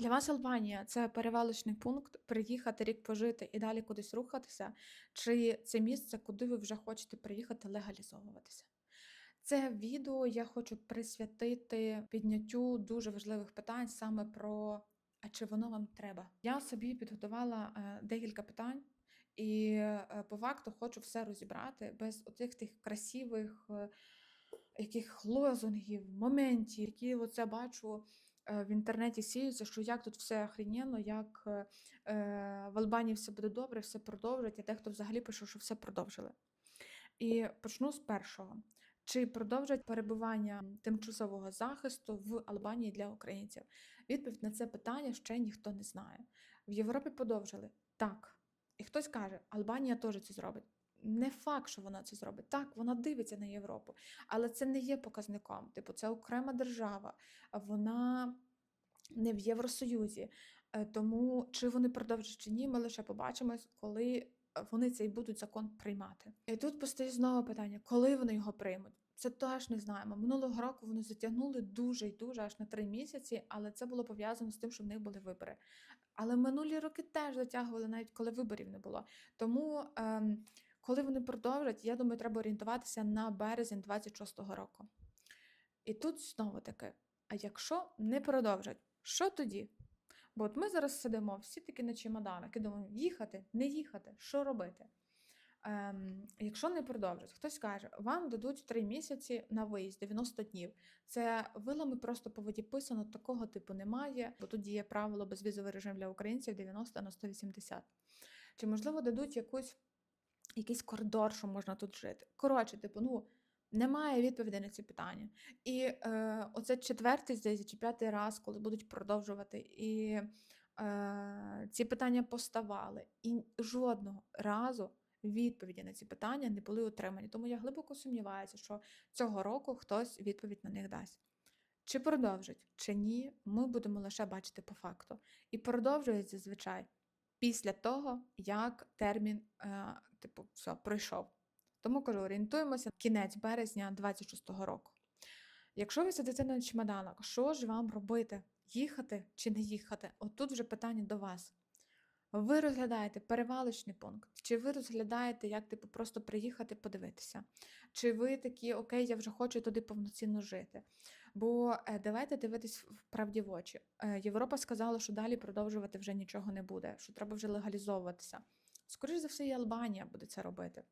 Для вас Албанія це перевалочний пункт, приїхати рік пожити і далі кудись рухатися, чи це місце, куди ви вже хочете приїхати легалізовуватися? Це відео я хочу присвятити підняттю дуже важливих питань саме про а чи воно вам треба. Я собі підготувала е, декілька питань, і е, по факту хочу все розібрати без отих тих красивих е, яких лозунгів, моментів, які оце бачу в інтернеті сіються, що як тут все охрененно, як е, е, в Албанії все буде добре, все продовжать, а дехто взагалі пише, що все продовжили. І почну з першого. Чи продовжать перебування тимчасового захисту в Албанії для українців? Відповідь на це питання ще ніхто не знає. В Європі подовжили так. І хтось каже, Албанія теж це зробить. Не факт, що вона це зробить. Так, вона дивиться на Європу, але це не є показником. Типу, це окрема держава, вона не в Євросоюзі. Е, Тому чи вони продовжать чи ні, ми лише побачимо, коли вони цей будуть закон приймати. І тут постає знову питання, коли вони його приймуть. Це теж не знаємо. Минулого року вони затягнули дуже й дуже аж на три місяці, але це було пов'язано з тим, що в них були вибори. Але минулі роки теж затягували, навіть коли виборів не було. Тому, ем, коли вони продовжать, я думаю, треба орієнтуватися на березень 26-го року. І тут знову таки: а якщо не продовжать, що тоді? Бо от ми зараз сидимо всі такі на чемоданах і думаємо, їхати, не їхати, що робити? Ем, якщо не продовжать, хтось каже, вам дадуть 3 місяці на виїзд 90 днів. Це вилами просто по воді писано, такого типу немає, бо тут діє правило безвізовий режим для українців 90 на 180. Чи можливо дадуть якусь, якийсь коридор, що можна тут жити? Коротше, типу, ну. Немає відповідей на ці питання. І е, оце четвертий, здається, чи п'ятий раз, коли будуть продовжувати, і е, ці питання поставали. І жодного разу відповіді на ці питання не були отримані. Тому я глибоко сумніваюся, що цього року хтось відповідь на них дасть. Чи продовжить, чи ні, ми будемо лише бачити по факту. І продовжують зазвичай після того, як термін, е, типу, все, пройшов. Тому кажу, орієнтуємося кінець березня 26-го року. Якщо ви сидите на чемоданах, що ж вам робити? Їхати чи не їхати? От тут вже питання до вас. Ви розглядаєте перевалочний пункт, чи ви розглядаєте, як типу просто приїхати подивитися? Чи ви такі, окей, я вже хочу туди повноцінно жити? Бо е, давайте дивитись в правді в очі. Е, Європа сказала, що далі продовжувати вже нічого не буде, що треба вже легалізовуватися. Скоріше за все, і Албанія буде це робити.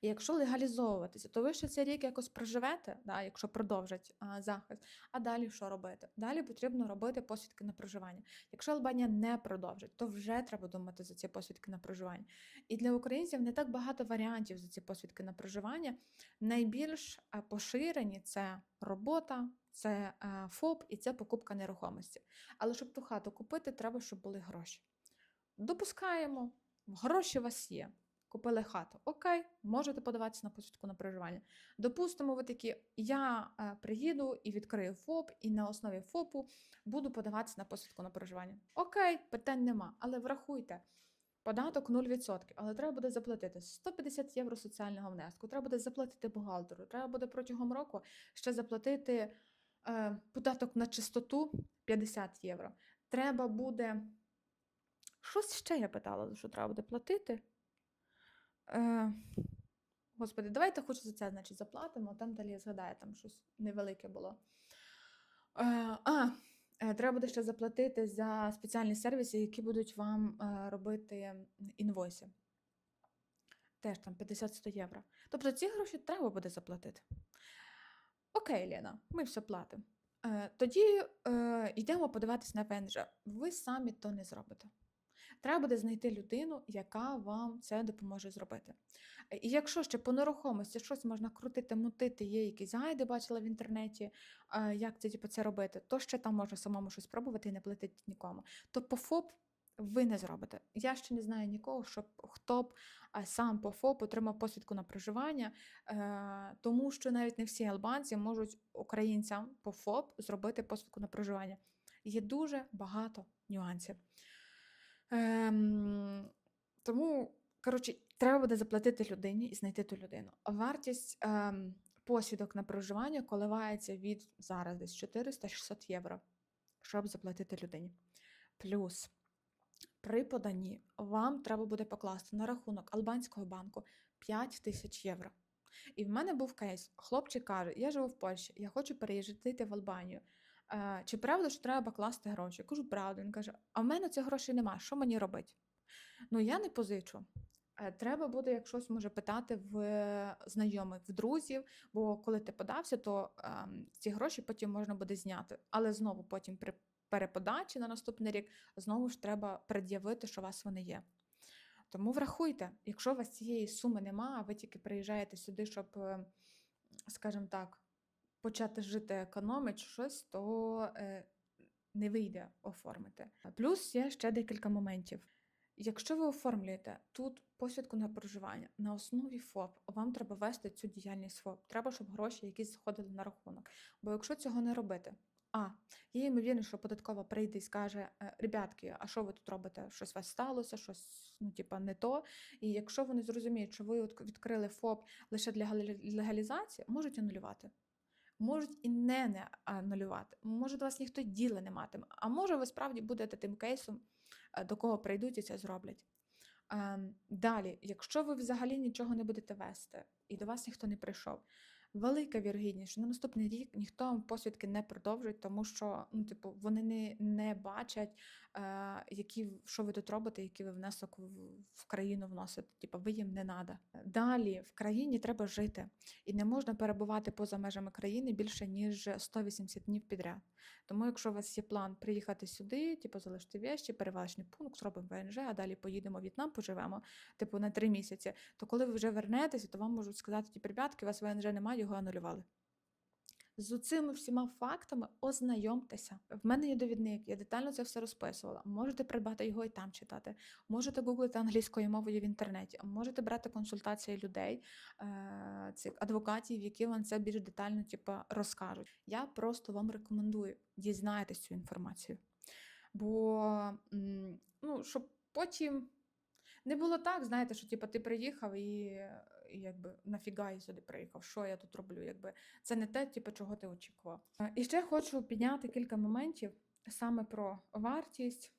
І якщо легалізовуватися, то ви ще цей рік якось проживете, да, якщо продовжать а, захист. А далі що робити? Далі потрібно робити посвідки на проживання. Якщо Албанія не продовжить, то вже треба думати за ці посвідки на проживання. І для українців не так багато варіантів за ці посвідки на проживання. Найбільш поширені це робота. Це е, ФОП і це покупка нерухомості. Але щоб ту хату купити, треба, щоб були гроші. Допускаємо, гроші у вас є. Купили хату. Окей, можете подаватися на посвідку на проживання. Допустимо, ви такі, я е, приїду і відкрию ФОП, і на основі ФОПу буду подаватися на посвідку на проживання. Окей, питань нема. Але врахуйте, податок 0%, але треба буде заплатити 150 євро соціального внеску, треба буде заплатити бухгалтеру, треба буде протягом року ще заплатити е, податок на чистоту 50 євро. Треба буде. Щось ще я питала, що треба буде платити. Е, Господи, давайте хоч за це, значить, заплатимо, там далі я згадаю, там щось невелике було. Е, а, е, треба буде ще заплатити за спеціальні сервіси, які будуть вам е, робити інвойси. Теж там 50-100 євро. Тобто ці гроші треба буде заплатити. Окей, Лена, ми все платимо. Е, тоді е, йдемо подивитися на ВНЖ. Ви самі то не зробите. Треба буде знайти людину, яка вам це допоможе зробити. І якщо ще по нерухомості щось можна крутити, мутити, є якісь гайди, бачила в інтернеті, е, як це, типу, це робити, то ще там можна самому щось спробувати і не платити нікому. То по ФОП ви не зробите. Я ще не знаю нікого, щоб хто б е, сам по ФОП отримав посвідку на проживання, е, тому що навіть не всі албанці можуть українцям по ФОП зробити посвідку на проживання. Є дуже багато нюансів. Ем, тому, коротше, треба буде заплатити людині і знайти ту людину. Вартість ем, посвідок на проживання коливається від зараз десь 400-600 євро. щоб заплатити людині. Плюс при поданні вам треба буде покласти на рахунок албанського банку 5 тисяч євро. І в мене був кейс. Хлопчик каже: Я живу в Польщі, я хочу переїжджати в Албанію. Е, чи правда, що треба покласти гроші? Я кажу, правда. Він каже: А в мене цих грошей немає, що мені робити? Ну, я не позичу. Е, Треба буде, як щось може питати в знайомих, в друзів, бо коли ти подався, то ем, ці гроші потім можна буде зняти. Але знову потім при переподачі на наступний рік знову ж треба пред'явити, що у вас вони є. Тому врахуйте, якщо у вас цієї суми немає, а ви тільки приїжджаєте сюди, щоб, е, скажімо так, почати жити економити щось, то е, не вийде оформити. Плюс є ще декілька моментів. Якщо ви оформлюєте тут посвідку на проживання на основі ФОП, вам треба вести цю діяльність ФОП. Треба, щоб гроші якісь заходили на рахунок. Бо якщо цього не робити, а є ймовірність, що податкова прийде і скаже: «Е, ребятки, а що ви тут робите? Щось у вас сталося, щось ну, типа, не то. І якщо вони зрозуміють, що ви відкрили ФОП лише для легалізації, можуть анулювати. Можуть і не, не анулювати. Може, до вас ніхто діла не матиме. А може, ви справді будете тим кейсом, е, до кого прийдуть і це зроблять. Ем, Далі, якщо ви взагалі нічого не будете вести, і до вас ніхто не прийшов, велика вірогідність, що на наступний рік ніхто посвідки не продовжить, тому що ну, типу, вони не, не бачать, які, що ви тут робите, який ви внесок в, країну вносите. Типу, ви їм не треба. Далі в країні треба жити, і не можна перебувати поза межами країни більше ніж 180 днів підряд. Тому, якщо у вас є план приїхати сюди, типу залишити вещі, перевалочний пункт, зробимо ВНЖ, а далі поїдемо в В'єтнам, поживемо, типу на три місяці, то коли ви вже вернетеся, то вам можуть сказати, типу, ребятки, у вас ВНЖ немає, його анулювали. З цими всіма фактами ознайомтеся. В мене є довідник, я детально це все розписувала. Можете придбати його і там читати. Можете гуглити англійською мовою в інтернеті, можете брати консультації людей, е, цих адвокатів, які вам це більш детально типу, розкажуть. Я просто вам рекомендую дізнайтесь цю інформацію. Бо ну, щоб потім не було так, знаєте, що типу, ти приїхав і, і якби нафіга я сюди приїхав, що я тут роблю? Якби це не те, типу, чого ти очікував. І ще хочу підняти кілька моментів саме про вартість,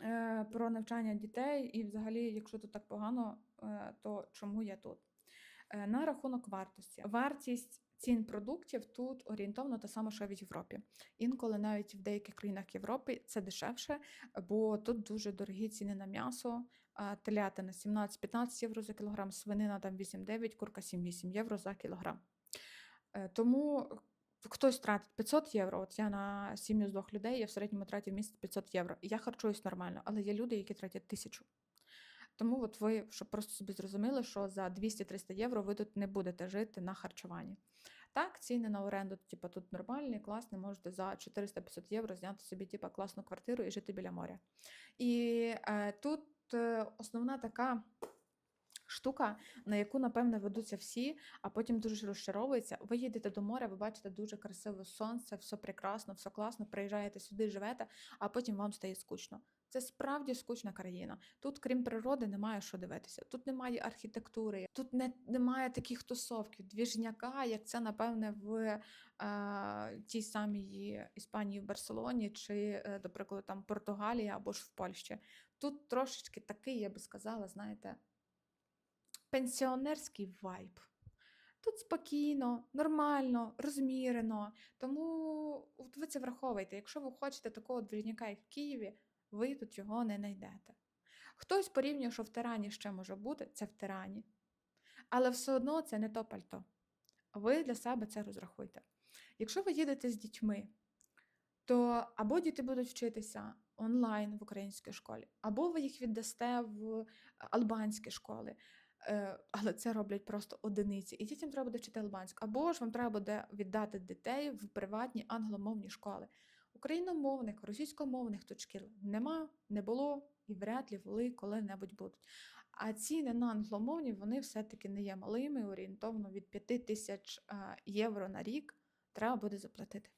е, про навчання дітей, і взагалі, якщо тут так погано, е, то чому я тут? Е, На рахунок вартості. Вартість цін продуктів тут орієнтовно та сама, що в Європі. Інколи навіть в деяких країнах Європи це дешевше, бо тут дуже дорогі ціни на м'ясо. Телятина 17-15 євро за кілограм, свинина там 8-9, курка 7-8 євро за кілограм. Е, Тому хтось тратить 500 євро. От я на сім'ю з двох людей, я в середньому тратю місяць 500 євро. Я харчуюсь нормально, але є люди, які тратять тисячу. Тому от ви, щоб просто собі зрозуміли, що за 200-300 євро ви тут не будете жити на харчуванні. Так, ціни на оренду, типу, тут нормальні, класні, можете за 400-500 євро зняти собі типу, класну квартиру і жити біля моря. І е, тут основна така штука, на яку, напевно, ведуться всі, а потім дуже розчаровуються. Ви їдете до моря, ви бачите дуже красиве сонце, все прекрасно, все класно, приїжджаєте сюди, живете, а потім вам стає скучно. Це справді скучна країна. Тут, крім природи, немає що дивитися. Тут немає архітектури, тут не, немає таких тусовків, двіжняка, як це, напевне, в е, тій самій Іспанії в Барселоні, чи, е, до прикладу, там Португалії або ж в Польщі. Тут трошечки такий, я би сказала, знаєте, пенсіонерський вайб. Тут спокійно, нормально, розмірено. Тому ви це враховуйте. Якщо ви хочете такого двірняка, як в Києві, ви тут його не знайдете. Хтось порівнює, що в Тирані ще може бути, це в Тирані. Але все одно це не то пальто. Ви для себе це розрахуйте. Якщо ви їдете з дітьми, то або діти будуть вчитися онлайн в українській школі, або ви їх віддасте в албанські школи. Е, Але це роблять просто одиниці. І дітям треба буде вчити албанську. Або ж вам треба буде віддати дітей в приватні англомовні школи. Україномовних, російськомовних тут шкіл нема, не було і вряд ли були коли-небудь будуть. А ціни на англомовні вони все-таки не є малими, орієнтовно від 5 тисяч е, євро на рік треба буде заплатити.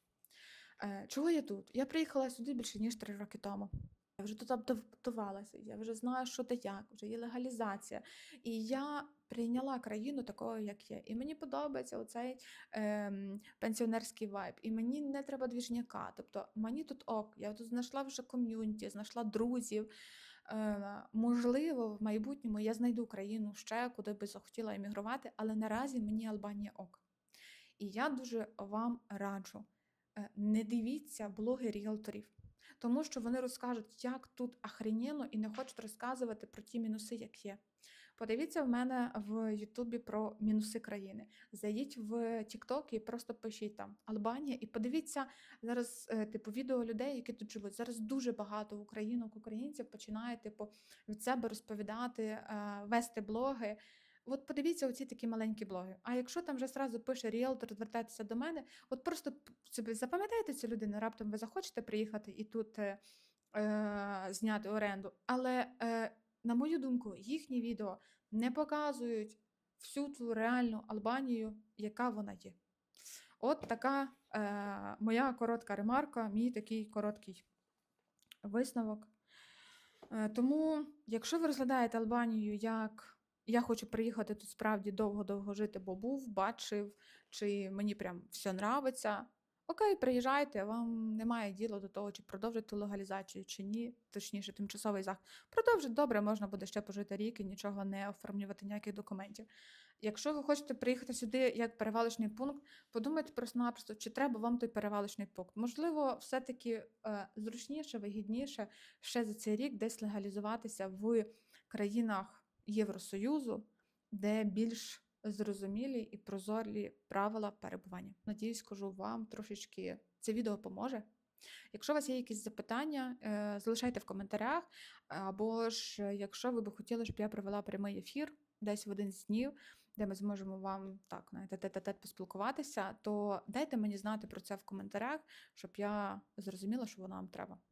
Е, Чого я тут? Я приїхала сюди більше ніж 3 роки тому. Я вже тут адаптувалася, я вже знаю, що та як, вже є легалізація. І я прийняла країну такою, як є. І мені подобається оцей ем, пенсіонерський вайб. І мені не треба двіжняка. Тобто мені тут ок, я тут знайшла вже ком'юніті, знайшла друзів. Е, можливо, в майбутньому я знайду країну ще, куди би захотіла емігрувати, але наразі мені Албанія ок. І я дуже вам раджу. Е, Не дивіться блоги ріелторів, тому що вони розкажуть, як тут ахренєно, і не хочуть розказувати про ті мінуси, як є. Подивіться в мене в Ютубі про мінуси країни. Зайдіть в TikTok і просто пишіть там Албанія, і подивіться зараз, е, типу, відео людей, які тут живуть. Зараз дуже багато українок, українців починає типу, від себе розповідати, е, вести блоги. От подивіться оці такі маленькі блоги. А якщо там вже зразу пише ріелтор, звертайтеся до мене, от просто собі запам'ятайте цю людину, раптом ви захочете приїхати і тут е, е, зняти оренду. Але, е, на мою думку, їхні відео не показують всю ту реальну Албанію, яка вона є. От така е, моя коротка ремарка, мій такий короткий висновок. Е, Тому, якщо ви розглядаєте Албанію як я хочу приїхати тут справді довго-довго жити, бо був, бачив, чи мені прям все нравиться. Окей, приїжджайте, вам немає діла до того, чи продовжити легалізацію, чи ні, точніше, тимчасовий захист. Продовжити добре, можна буде ще пожити рік і нічого не оформлювати, ніяких документів. Якщо ви хочете приїхати сюди як перевалочний пункт, подумайте просто-напросто, чи треба вам той перевалочний пункт. Можливо, все-таки е, зручніше, вигідніше ще за цей рік десь легалізуватися в країнах Євросоюзу, де більш зрозумілі і прозорі правила перебування. Надіюсь, кажу вам трошечки це відео поможе. Якщо у вас є якісь запитання, е, залишайте в коментарях. Або ж, е, якщо ви би хотіли, щоб я провела прямий ефір десь в один з днів, де ми зможемо вам так знаєте, тет-а-тет поспілкуватися, то дайте мені знати про це в коментарях, щоб я зрозуміла, що воно вам треба.